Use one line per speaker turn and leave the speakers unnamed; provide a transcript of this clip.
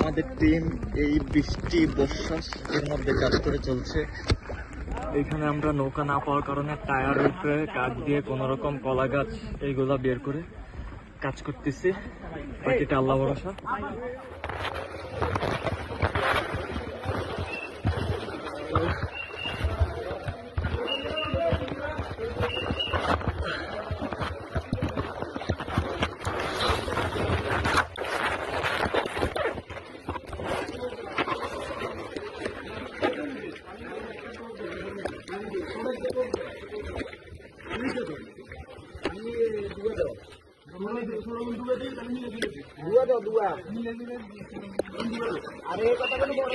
আমাদের টিম এই বৃষ্টি, বর্ষা এর মধ্যে কাজ করে চলছে। এখানে আমরা নৌকা না পাওয়ার কারণে টায়ার উপরে কাঠ দিয়ে কোন রকম কলা গাছ এইগুলা বের করে কাজ করতেছি। বাকিটা আল্লাহ ভরসা।
দুয়া দাও দুয়া আরে কথা বলে বড়